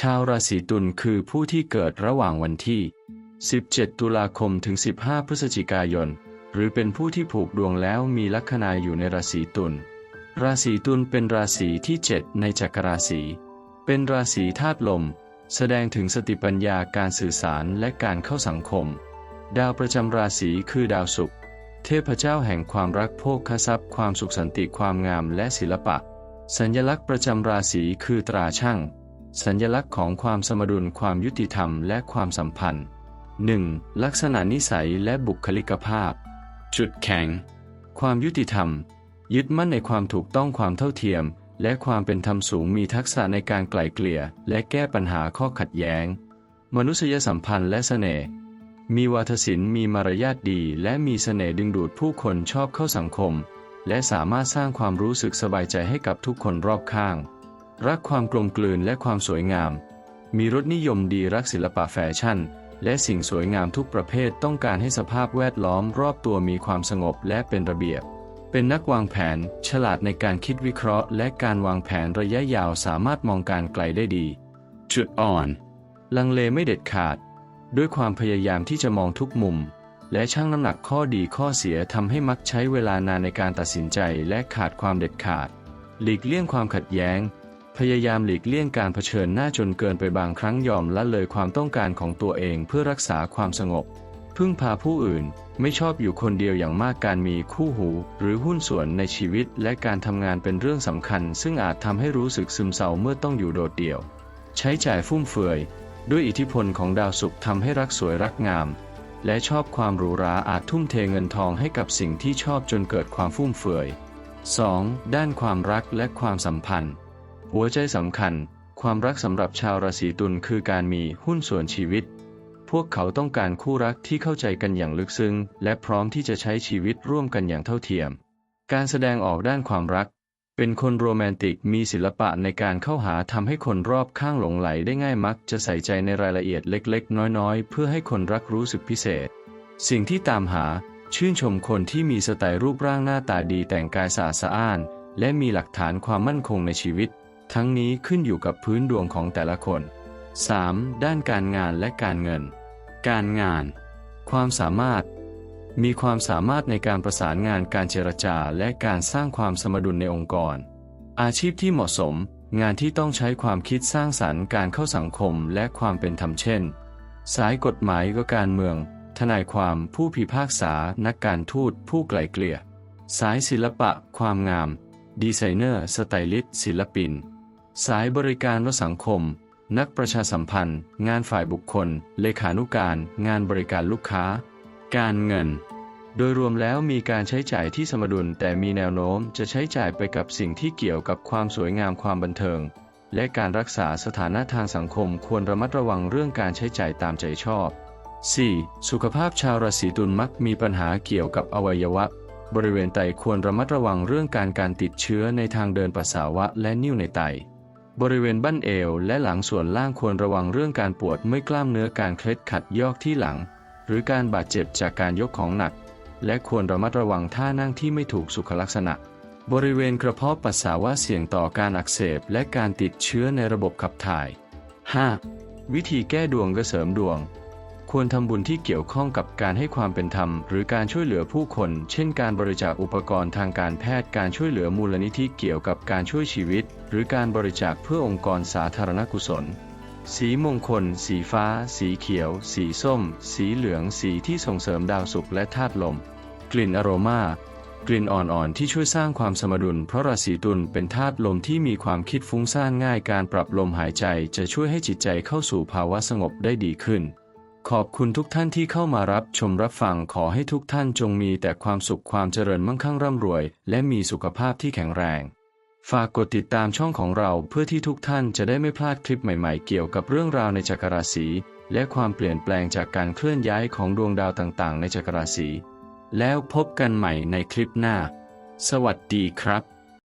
ชาวราศีตุลคือผู้ที่เกิดระหว่างวันที่ 17 ตุลาคมถึง 15 พฤศจิกายน หรือเป็นผู้ที่ผูกดวงแล้วมีลัคนาอยู่ในราศีตุล ราศีตุลเป็นราศีที่ 7 ในจักรราศี เป็นราศีธาตุลม แสดงถึงสติปัญญาการสื่อสารและการเข้าสังคม ดาวประจำราศีคือดาวศุกร์ เทพเจ้าแห่งความรักโภคทรัพย์ ความสุขสันติความงามและศิลปะ สัญลักษณ์ประจำราศีคือตราช่าง สัญลักษณ์ของความสมดุลความยุติธรรมและความสัมพันธ์ 1. ลักษณะนิสัยและบุคลิกภาพ จุดแข็ง ความยุติธรรม ยึดมั่นในความถูกต้องความเท่าเทียม และความเป็นธรรมสูงมีทักษะในการไกล่เกลี่ย และแก้ปัญหาข้อขัดแย้ง มนุษยสัมพันธ์และเสน่ห์มีวาทศิลป์มีมารยาทดี และมีเสน่ห์ดึงดูดผู้คนชอบเข้าสังคม และสามารถสร้างความรู้สึกสบายใจให้กับทุกคนรอบข้าง รักความกลมกลืนและความสวยงาม มีรสนิยมดีรักศิลปะแฟชั่น และสิ่งสวยงามทุกประเภทต้องการให้สภาพแวดล้อมรอบตัวมีความสงบและเป็นระเบียบ เป็นนักวางแผน ฉลาดในการคิดวิเคราะห์ และการวางแผนระยะยาวสามารถมองการไกลได้ดี จุดอ่อน ลังเลไม่เด็ดขาด ด้วยความพยายามที่จะมองทุกมุม และชั่งน้ำหนักข้อดีข้อเสียทำให้มักใช้เวลานานในการตัดสินใจและขาดความเด็ดขาด หลีกเลี่ยงความขัดแย้ง พยายามหลีกเลี่ยงการเผชิญหน้าจนเกินไปบางครั้งยอมละเลยความต้องการของตัวเองเพื่อรักษาความสงบ พึ่งพาผู้อื่นไม่ชอบอยู่คนเดียวอย่างมากการมีคู่หู หรือหุ้นส่วนในชีวิตและการทำงานเป็นเรื่องสำคัญ ซึ่งอาจทำให้รู้สึกซึมเศร้าเมื่อต้องอยู่โดดเดี่ยว ใช้จ่ายฟุ่มเฟือย ด้วยอิทธิพลของดาวศุกร์ทำให้รักสวยรักงาม และชอบความหรูหราอาจทุ่มเทเงินทองให้กับสิ่งที่ชอบจนเกิดความฟุ่มเฟือย 2. ด้านความรักและความสัมพันธ์ หัวใจสำคัญ ความรักสำหรับชาวราศีตุลคือการมีหุ้นส่วนชีวิต พวกเขาต้องการคู่รักที่เข้าใจกันอย่างลึกซึ้ง และพร้อมที่จะใช้ชีวิตร่วมกันอย่างเท่าเทียม การแสดงออกด้านความรัก เป็นคนโรแมนติกมีศิลปะในการเข้าหาทำให้คนรอบข้างหลงไหลได้ง่ายมักจะใส่ใจในรายละเอียดเล็ก ๆ น้อยๆ เพื่อให้คนรักรู้สึกพิเศษ สิ่งที่ตามหา ชื่นชมคนที่มีสไตล์รูปร่างหน้าตาดีแต่งกายสะอาดสะอ้านและมีหลักฐานความมั่นคงในชีวิต ทั้งนี้ขึ้นอยู่กับพื้นดวงของแต่ละคน 3. ด้านการงานและการเงิน การงาน ความสามารถ มีความสามารถในการประสานงานการเจรจาและการสร้างความสมดุลในองค์กร อาชีพที่เหมาะสม งานที่ต้องใช้ความคิดสร้างสรรค์การเข้าสังคมและความเป็นธรรมเช่น สายกฎหมายก็การเมือง ทนายความผู้พิพากษา นักการทูต ผู้ไกล่เกลี่ย สายศิลปะ ความงาม ดีไซเนอร์ สไตลิสต์ศิลปิน สายบริการและสังคม นักประชาสัมพันธ์ งานฝ่ายบุคคล เลขานุการ งานบริการลูกค้า การเงิน โดยรวมแล้วมีการใช้จ่ายที่สมดุลแต่มีแนวโน้มจะใช้จ่ายไปกับสิ่งที่เกี่ยวกับความสวยงามความบันเทิง และการรักษาสถานะทางสังคมควรระมัดระวังเรื่องการใช้จ่ายตามใจชอบ 4. สุขภาพชาวราศีตุลมักมีปัญหาเกี่ยวกับอวัยวะ บริเวณไตควรระมัดระวังเรื่องการการติดเชื้อในทางเดินปัสสาวะและนิ่วในไต บริเวณบั้นเอวและหลังส่วนล่างควรระวังเรื่องการปวดเมื่อกล้ามเนื้อการเคล็ดขัดยอกที่หลัง หรือการบาดเจ็บจากการยกของหนัก และควรระมัดระวังท่านั่งที่ไม่ถูกสุขลักษณะ บริเวณกระเพาะปัสสาวะเสี่ยงต่อการอักเสบและการติดเชื้อในระบบขับถ่าย 5. วิธีแก้ดวงกระเสริมดวง ควรทำบุญที่เกี่ยวข้องกับการให้ความเป็นธรรม หรือการช่วยเหลือผู้คน เช่นการบริจาคอุปกรณ์ทางการแพทย์การช่วยเหลือมูลนิธิเกี่ยวกับการช่วยชีวิต หรือการบริจาคเพื่อองค์กรสาธารณกุศล สีมงคล สีฟ้า สีเขียว สีส้ม สีเหลือง สีที่ส่งเสริมดาวศุกร์และธาตุลม กลิ่นอโรมากลิ่นอ่อนๆที่ช่วยสร้างความสมดุล เพราะราศีตุลเป็นธาตุลมที่มีความคิดฟุ้งซ่านง่ายการปรับลมหายใจจะช่วยให้จิตใจเข้าสู่ภาวะสงบได้ดีขึ้น ขอบคุณทุกท่านที่เข้ามารับชมรับฟังขอให้ทุกท่านจงมีแต่ความสุขความเจริญมั่งคั่งร่ำรวย และมีสุขภาพที่แข็งแรง ฝากกดติดตามช่องของเราเพื่อที่ทุกท่านจะได้ไม่พลาดคลิปใหม่ๆ เกี่ยวกับเรื่องราวในจักรราศีและความเปลี่ยนแปลงจากการเคลื่อนย้ายของดวงดาวต่างๆ ในจักรราศีแล้วพบกันใหม่ในคลิปหน้า สวัสดีครับ